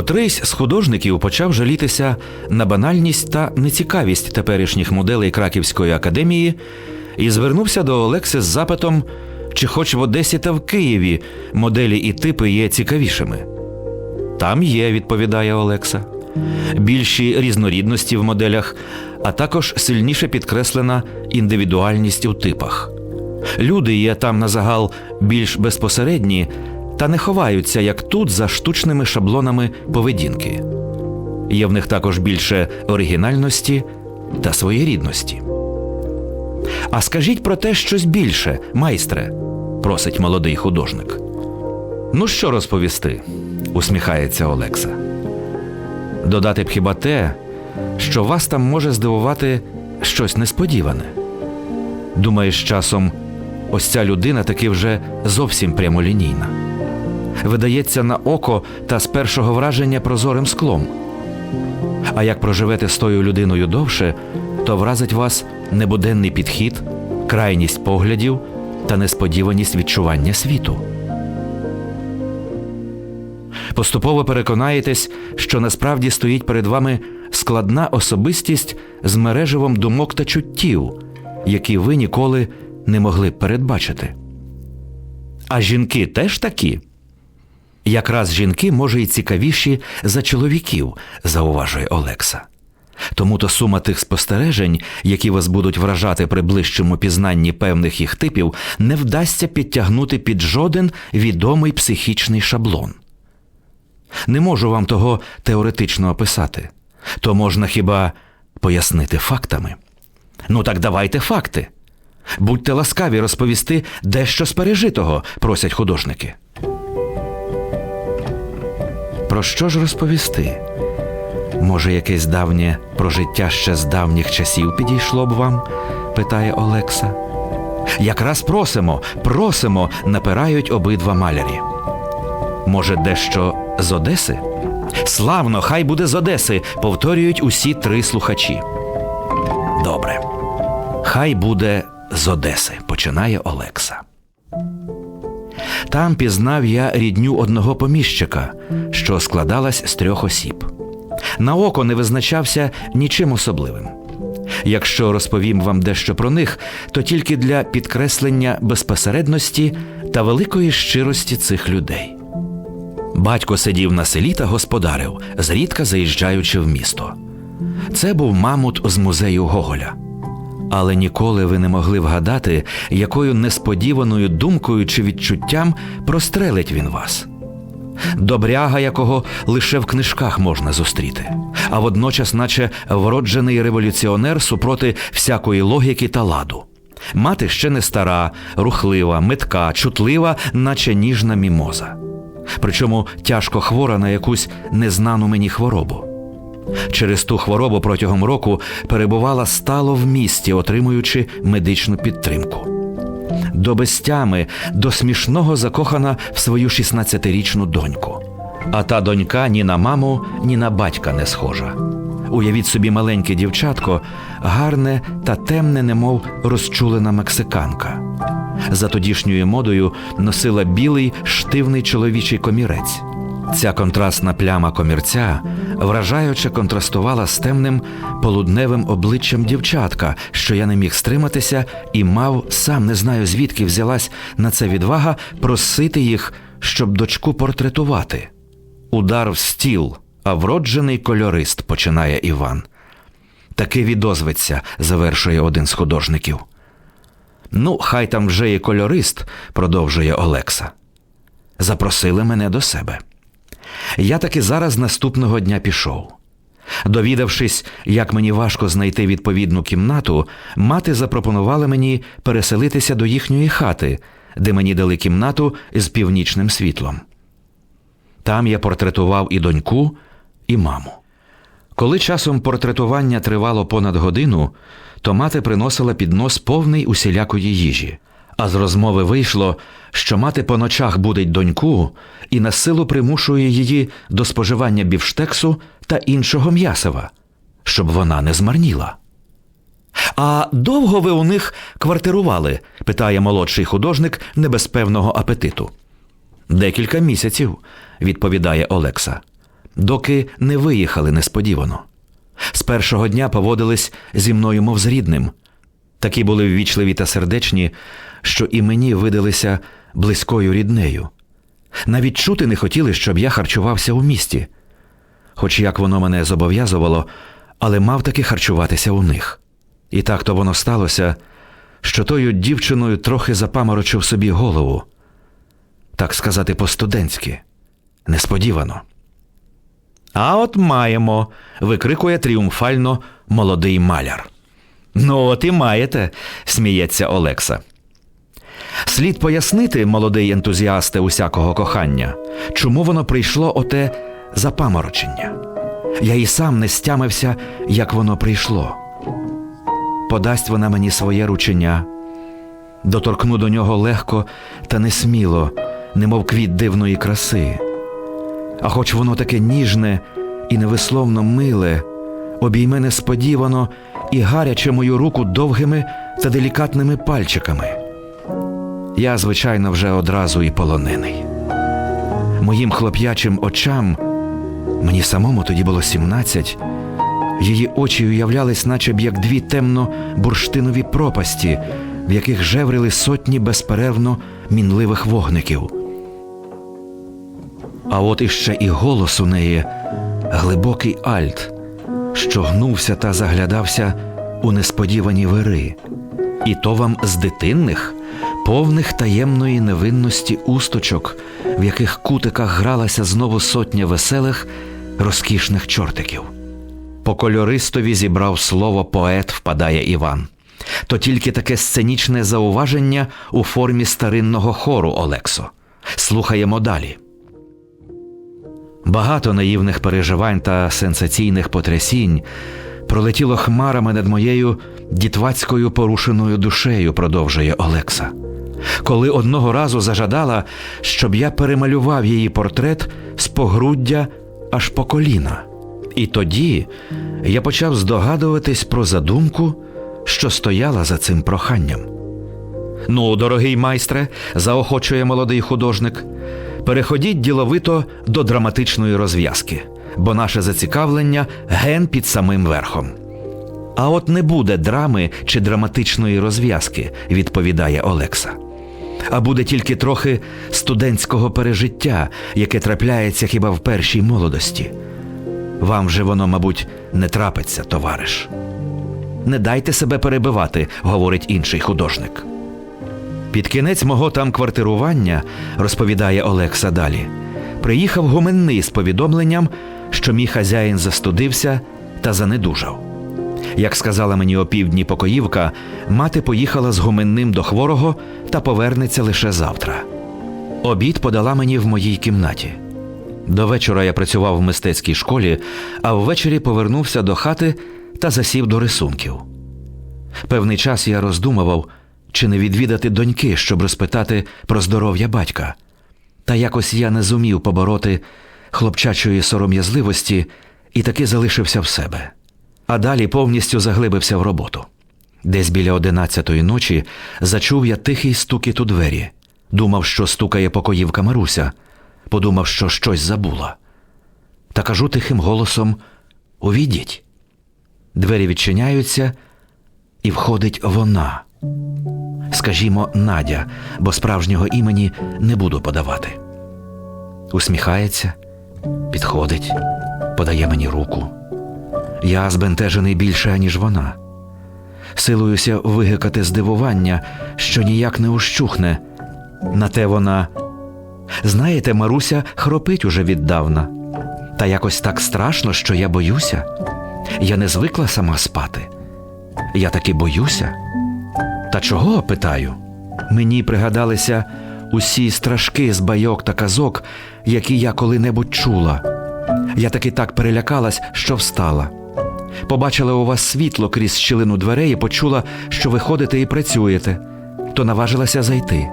Котрийсь з художників почав жалітися на банальність та нецікавість теперішніх моделей Краківської академії і звернувся до Олекси з запитом, чи хоч в Одесі та в Києві моделі і типи є цікавішими. Там є, відповідає Олекса. Більші різнорідності в моделях, а також сильніше підкреслена індивідуальність у типах. Люди є там на загал більш безпосередні та не ховаються, як тут, за штучними шаблонами поведінки. Є в них також більше оригінальності та своєрідності. А скажіть про те щось більше, майстре, просить молодий художник. Ну, що розповісти? усміхається Олекса. Додати б хіба те, що вас там може здивувати щось несподіване. Думаєш, часом ось ця людина таки вже зовсім прямолінійна. Видається на око та з першого враження прозорим склом. А як проживете з тою людиною довше, то вразить вас небуденний підхід, крайність поглядів та несподіваність відчування світу. Поступово переконаєтесь, що насправді стоїть перед вами складна особистість з мереживом думок та чуттів, які ви ніколи не могли передбачити. А жінки теж такі. Якраз жінки, може, і цікавіші за чоловіків, зауважує Олекса. Тому то сума тих спостережень, які вас будуть вражати при ближчому пізнанні певних їх типів, не вдасться підтягнути під жоден відомий психічний шаблон. Не можу вам того теоретично описати. То можна хіба пояснити фактами. Ну так давайте факти. Будьте ласкаві розповісти дещо з пережитого, просять художники. Про що ж розповісти? Може, якесь давнє прожиття ще з давніх часів підійшло б вам? питає Олекса. Якраз просимо, просимо, напирають обидва малярі. Може, дещо з Одеси? Славно, хай буде з Одеси, повторюють усі три слухачі. Добре. Хай буде з Одеси, починає Олекса. Там пізнав я рідню одного поміщика, що складалась з трьох осіб. На око не визначався нічим особливим. Якщо розповім вам дещо про них, то тільки для підкреслення безпосередності та великої щирості цих людей. Батько сидів на селі та господарив, зрідка заїжджаючи в місто. Це був мамут з музею Гоголя. Але ніколи ви не могли вгадати, якою несподіваною думкою чи відчуттям прострелить він вас. Добряга, якого лише в книжках можна зустріти, а водночас, наче вроджений революціонер супроти всякої логіки та ладу. Мати ще не стара, рухлива, метка, чутлива, наче ніжна мімоза. Причому тяжко хвора на якусь незнану мені хворобу. Через ту хворобу протягом року перебувала стало в місті, отримуючи медичну підтримку. До безтями, до смішного закохана в свою 16-річну доньку. А та донька ні на маму, ні на батька не схожа. Уявіть собі маленьке дівчатко, гарне та темне, немов розчулена мексиканка. За тодішньою модою носила білий штивний чоловічий комірець. Ця контрастна пляма комірця вражаюче контрастувала з темним полудневим обличчям дівчатка, що я не міг стриматися і мав, сам не знаю звідки взялась на це відвага, просити їх, щоб дочку портретувати. Удар в стіл, а вроджений кольорист, починає Іван. Таки відозветься, завершує один з художників. Ну, хай там вже і кольорист, продовжує Олекса. Запросили мене до себе. Я таки зараз наступного дня пішов. Довідавшись, як мені важко знайти відповідну кімнату, мати запропонувала мені переселитися до їхньої хати, де мені дали кімнату з північним світлом. Там я портретував і доньку, і маму. Коли часом портретування тривало понад годину, то мати приносила піднос повний усілякої їжі. А з розмови вийшло, що мати по ночах будить доньку і на силу примушує її до споживання бівштексу та іншого м'ясива, щоб вона не змарніла. А довго ви у них квартирували? питає молодший художник небезпевного апетиту. Декілька місяців, відповідає Олекса. доки не виїхали несподівано. З першого дня поводились зі мною, мов з рідним. Такі були ввічливі та сердечні, що і мені видалися близькою ріднею. Навіть чути не хотіли, щоб я харчувався у місті, хоч як воно мене зобов'язувало, але мав таки харчуватися у них. І так то воно сталося, що тою дівчиною трохи запаморочив собі голову, так сказати, по-студентськи, несподівано. А от маємо. викрикує тріумфально молодий маляр. Ну, от і маєте, сміється Олекса. Слід пояснити, молодий ентузіасте усякого кохання, чому воно прийшло оте запаморочення. Я і сам не стямився, як воно прийшло. Подасть вона мені своє ручення, доторкну до нього легко та несміло, немов квіт дивної краси. А хоч воно таке ніжне і невисловно миле, обійме несподівано і гаряче мою руку довгими та делікатними пальчиками. Я, звичайно, вже одразу і полонений. Моїм хлоп'ячим очам, мені самому тоді було сімнадцять, її очі уявлялись, наче б як дві темно-бурштинові пропасті, в яких жеврили сотні безперервно мінливих вогників. А от іще і голос у неї глибокий альт, що гнувся та заглядався у несподівані вири. І то вам з дитинних, повних таємної невинності усточок, в яких кутиках гралася знову сотня веселих, розкішних чортиків. По кольористові зібрав слово поет впадає Іван. То тільки таке сценічне зауваження у формі старинного хору Олексо. Слухаємо далі. Багато наївних переживань та сенсаційних потрясінь пролетіло хмарами над моєю дітвацькою порушеною душею, продовжує Олекса. Коли одного разу зажадала, щоб я перемалював її портрет з погруддя аж по коліна. І тоді я почав здогадуватись про задумку, що стояла за цим проханням. Ну, дорогий майстре, заохочує молодий художник, переходіть діловито до драматичної розв'язки, бо наше зацікавлення ген під самим верхом. А от не буде драми чи драматичної розв'язки, відповідає Олекса. А буде тільки трохи студентського пережиття, яке трапляється хіба в першій молодості. Вам же воно, мабуть, не трапиться, товариш. Не дайте себе перебивати, говорить інший художник. Під кінець мого там квартирування, розповідає Олекса далі, приїхав гуменний з повідомленням, що мій хазяїн застудився та занедужав. Як сказала мені опівдні покоївка, мати поїхала з гуменним до хворого та повернеться лише завтра. Обід подала мені в моїй кімнаті. До вечора я працював в мистецькій школі, а ввечері повернувся до хати та засів до рисунків. Певний час я роздумував, чи не відвідати доньки, щоб розпитати про здоров'я батька. Та якось я не зумів побороти хлопчачої сором'язливості і таки залишився в себе. А далі повністю заглибився в роботу. Десь біля одинадцятої ночі зачув я тихий стукіт у двері. Думав, що стукає покоївка Маруся, подумав, що щось забула. Та кажу тихим голосом: Увійдіть. Двері відчиняються, і входить вона. Скажімо, Надя, бо справжнього імені не буду подавати. Усміхається, підходить, подає мені руку. Я збентежений більше, ніж вона. Силуюся вигикати здивування, що ніяк не ущухне. На те вона. Знаєте, Маруся хропить уже віддавна. Та якось так страшно, що я боюся. Я не звикла сама спати. Я таки боюся. Та чого, питаю? Мені пригадалися усі страшки з байок та казок, які я коли-небудь чула. Я таки так перелякалась, що встала. Побачила у вас світло крізь щілину дверей і почула, що ви ходите і працюєте, то наважилася зайти.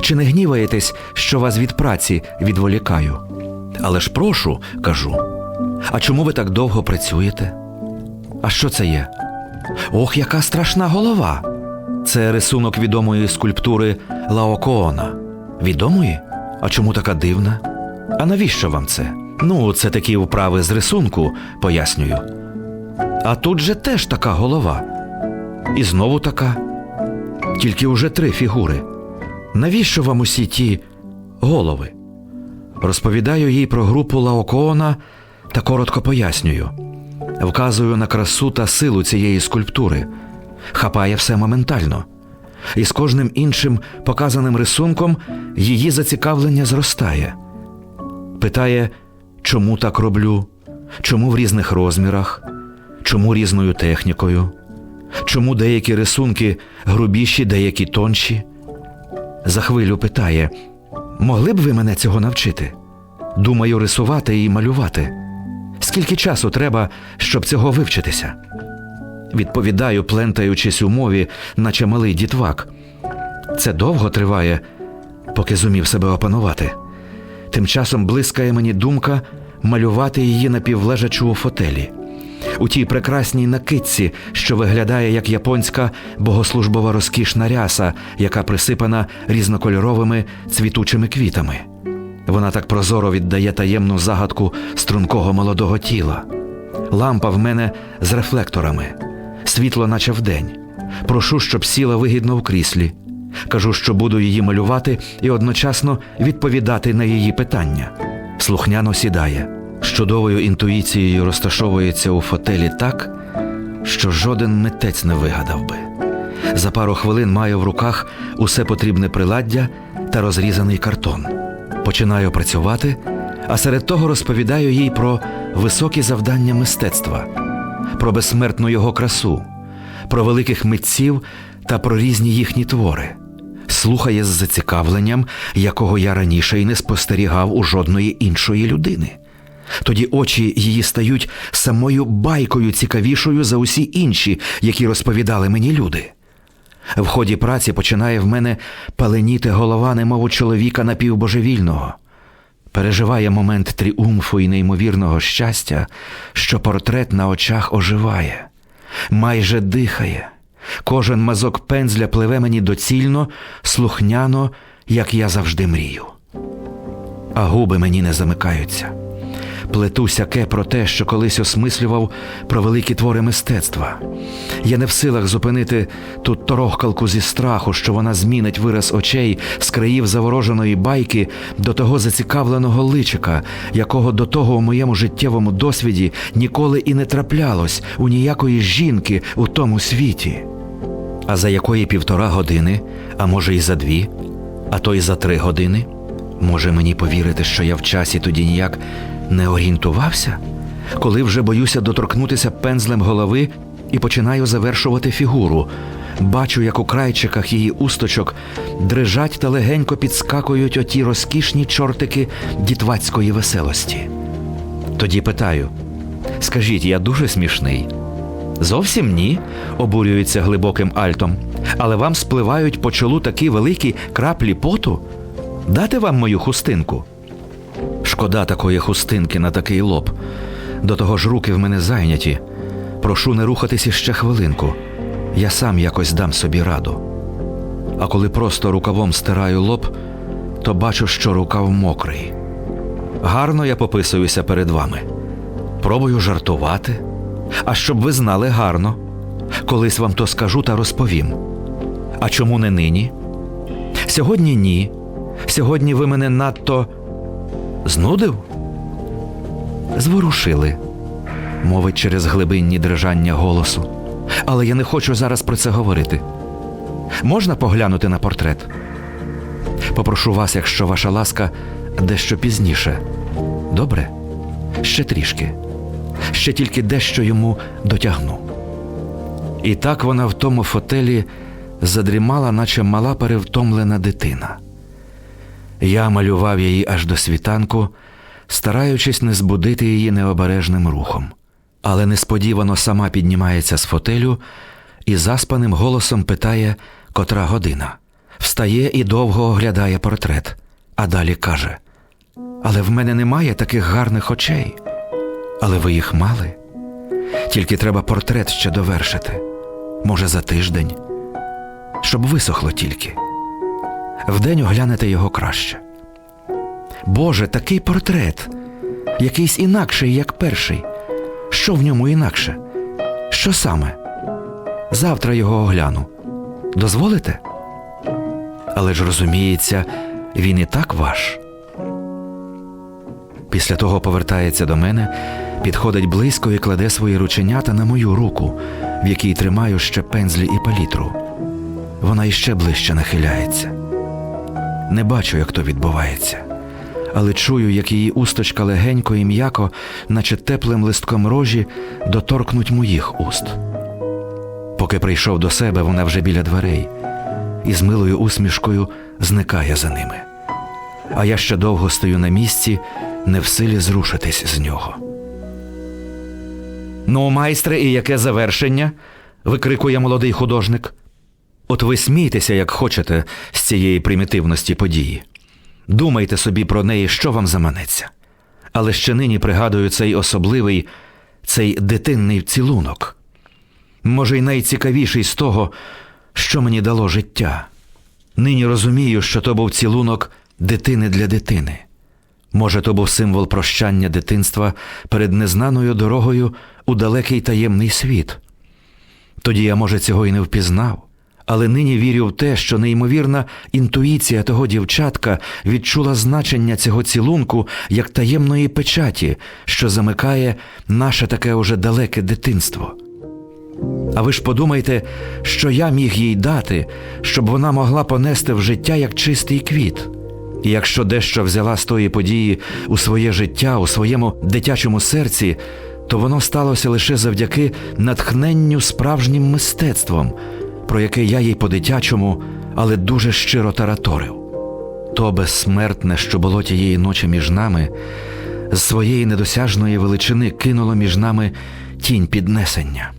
Чи не гніваєтесь, що вас від праці відволікаю? Але ж прошу, кажу. А чому ви так довго працюєте? А що це є? Ох, яка страшна голова! Це рисунок відомої скульптури Лаокоона. Відомої? А чому така дивна? А навіщо вам це? Ну, це такі вправи з рисунку, пояснюю. А тут же теж така голова. І знову така. Тільки уже три фігури. Навіщо вам усі ті голови? Розповідаю їй про групу Лаокоона та коротко пояснюю. Вказую на красу та силу цієї скульптури. Хапає все моментально. І з кожним іншим показаним рисунком її зацікавлення зростає. Питає, чому так роблю, чому в різних розмірах, чому різною технікою, чому деякі рисунки грубіші, деякі тонші. За хвилю питає: могли б ви мене цього навчити? Думаю, рисувати і малювати. Скільки часу треба, щоб цього вивчитися? Відповідаю, плентаючись у мові, наче малий дітвак. Це довго триває, поки зумів себе опанувати. Тим часом блискає мені думка малювати її напівлежачу у фотелі. У тій прекрасній накидці, що виглядає як японська богослужбова розкішна ряса, яка присипана різнокольоровими цвітучими квітами. Вона так прозоро віддає таємну загадку стрункого молодого тіла. Лампа в мене з рефлекторами, світло, наче вдень. Прошу, щоб сіла вигідно в кріслі. Кажу, що буду її малювати і одночасно відповідати на її питання. Слухняно сідає, з чудовою інтуїцією розташовується у фотелі так, що жоден митець не вигадав би. За пару хвилин маю в руках усе потрібне приладдя та розрізаний картон. Починаю працювати, а серед того розповідаю їй про високі завдання мистецтва, про безсмертну його красу, про великих митців та про різні їхні твори. Слухає з зацікавленням, якого я раніше й не спостерігав у жодної іншої людини. Тоді очі її стають самою байкою цікавішою за усі інші, які розповідали мені люди. В ході праці починає в мене паленіти голова, немов у чоловіка напівбожевільного. Переживає момент тріумфу і неймовірного щастя, що портрет на очах оживає, майже дихає. Кожен мазок пензля пливе мені доцільно, слухняно, як я завжди мрію. А губи мені не замикаються. Плету сяке про те, що колись осмислював про великі твори мистецтва. Я не в силах зупинити ту торохкалку зі страху, що вона змінить вираз очей з країв завороженої байки до того зацікавленого личика, якого до того у моєму життєвому досвіді ніколи і не траплялось у ніякої жінки у тому світі. А за якої півтора години, а може і за дві, а то й за три години, може мені повірити, що я в часі тоді ніяк не орієнтувався, коли вже боюся доторкнутися пензлем голови і починаю завершувати фігуру. Бачу, як у крайчиках її усточок дрижать та легенько підскакують оті розкішні чортики дітвацької веселості. Тоді питаю: скажіть, я дуже смішний? Зовсім ні, обурюється глибоким альтом. Але вам спливають по чолу такі великі краплі поту? Дати вам мою хустинку? Шкода такої хустинки на такий лоб. До того ж руки в мене зайняті. Прошу не рухатись іще хвилинку. Я сам якось дам собі раду. А коли просто рукавом стираю лоб, то бачу, що рукав мокрий. Гарно я пописуюся перед вами. Пробую жартувати. А щоб ви знали гарно. Колись вам то скажу та розповім. А чому не нині? Сьогодні ні. Сьогодні ви мене надто знудив? Зворушили, мовить через глибинні дрижання голосу. Але я не хочу зараз про це говорити. Можна поглянути на портрет? Попрошу вас, якщо ваша ласка, дещо пізніше. Добре? Ще трішки. Ще тільки дещо йому дотягну. І так вона в тому фотелі задрімала, наче мала перевтомлена дитина. Я малював її аж до світанку, стараючись не збудити її необережним рухом. Але несподівано сама піднімається з фотелю і заспаним голосом питає, котра година. Встає і довго оглядає портрет, а далі каже: Але в мене немає таких гарних очей. Але ви їх мали? Тільки треба портрет ще довершити. Може, за тиждень, щоб висохло тільки. Вдень оглянете його краще. Боже, такий портрет. якийсь інакший, як перший. Що в ньому інакше? Що саме? Завтра його огляну. Дозволите? Але ж розуміється, він і так ваш. Після того повертається до мене, підходить близько і кладе свої рученята на мою руку, в якій тримаю ще пензлі і палітру. Вона іще ближче нахиляється. Не бачу, як то відбувається, але чую, як її усточка легенько і м'яко, наче теплим листком рожі, доторкнуть моїх уст. Поки прийшов до себе, вона вже біля дверей і з милою усмішкою зникає за ними. А я ще довго стою на місці, не в силі зрушитись з нього. Ну, майстре, і яке завершення? викрикує молодий художник. От ви смійтеся, як хочете, з цієї примітивності події. Думайте собі про неї, що вам заманеться. Але ще нині пригадую цей особливий, цей дитинний цілунок. Може, й найцікавіший з того, що мені дало життя. Нині розумію, що то був цілунок дитини для дитини. Може, то був символ прощання дитинства перед незнаною дорогою у далекий таємний світ. Тоді я, може, цього й не впізнав, але нині вірю в те, що неймовірна інтуїція того дівчатка відчула значення цього цілунку як таємної печаті, що замикає наше таке уже далеке дитинство. А ви ж подумайте, що я міг їй дати, щоб вона могла понести в життя як чистий квіт. І якщо дещо взяла з тої події у своє життя, у своєму дитячому серці, то воно сталося лише завдяки натхненню справжнім мистецтвом, про яке я їй по-дитячому, але дуже щиро тараторив. То безсмертне, що було тієї ночі між нами, з своєї недосяжної величини кинуло між нами тінь піднесення.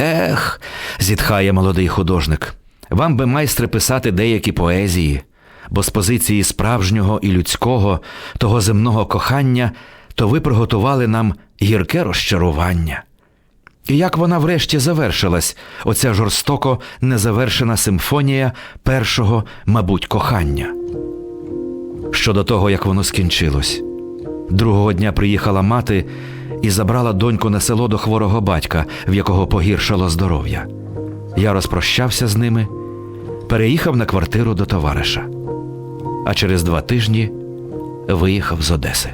Ех, зітхає молодий художник, вам би майстре писати деякі поезії, бо з позиції справжнього і людського, того земного кохання, то ви приготували нам гірке розчарування. І як вона врешті завершилась, оця жорстоко незавершена симфонія першого, мабуть, кохання. Щодо того, як воно скінчилось. Другого дня приїхала мати і забрала доньку на село до хворого батька, в якого погіршало здоров'я. Я розпрощався з ними, переїхав на квартиру до товариша, а через два тижні виїхав з Одеси.